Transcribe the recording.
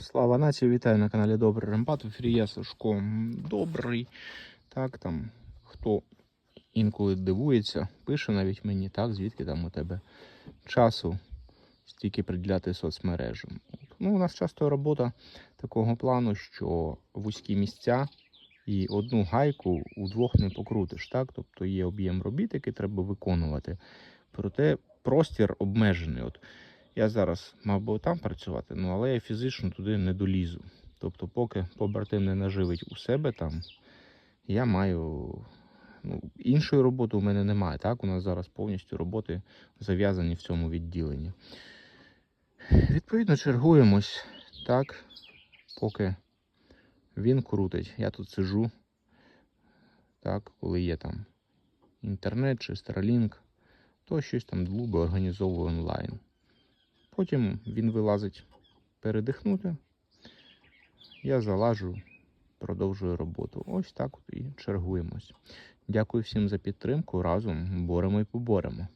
Слава нації, вітаю на каналі Добрий Ремпат. В ефірі я Сашко Добрий. Так, там хто інколи дивується, пише навіть мені, так, звідки там у тебе часу стільки приділяти соцмережам. Ну, у нас часто робота такого плану, що вузькі місця і одну гайку удвох не покрутиш. Так? Тобто є об'єм робіт, який треба виконувати. Проте простір обмежений. От я зараз мав би там працювати, ну але я фізично туди не долізу. Тобто, поки побратим не наживить у себе там, я маю. Ну, іншої роботи у мене немає. Так, у нас зараз повністю роботи зав'язані в цьому відділенні. Відповідно, чергуємось, так, поки він крутить. Я тут сижу, так, коли є там інтернет чи Starlink, то щось там длуби організовую онлайн. Потім він вилазить передихнути. Я залажу, продовжую роботу. Ось так от і чергуємось. Дякую всім за підтримку. Разом боремо і поборемо.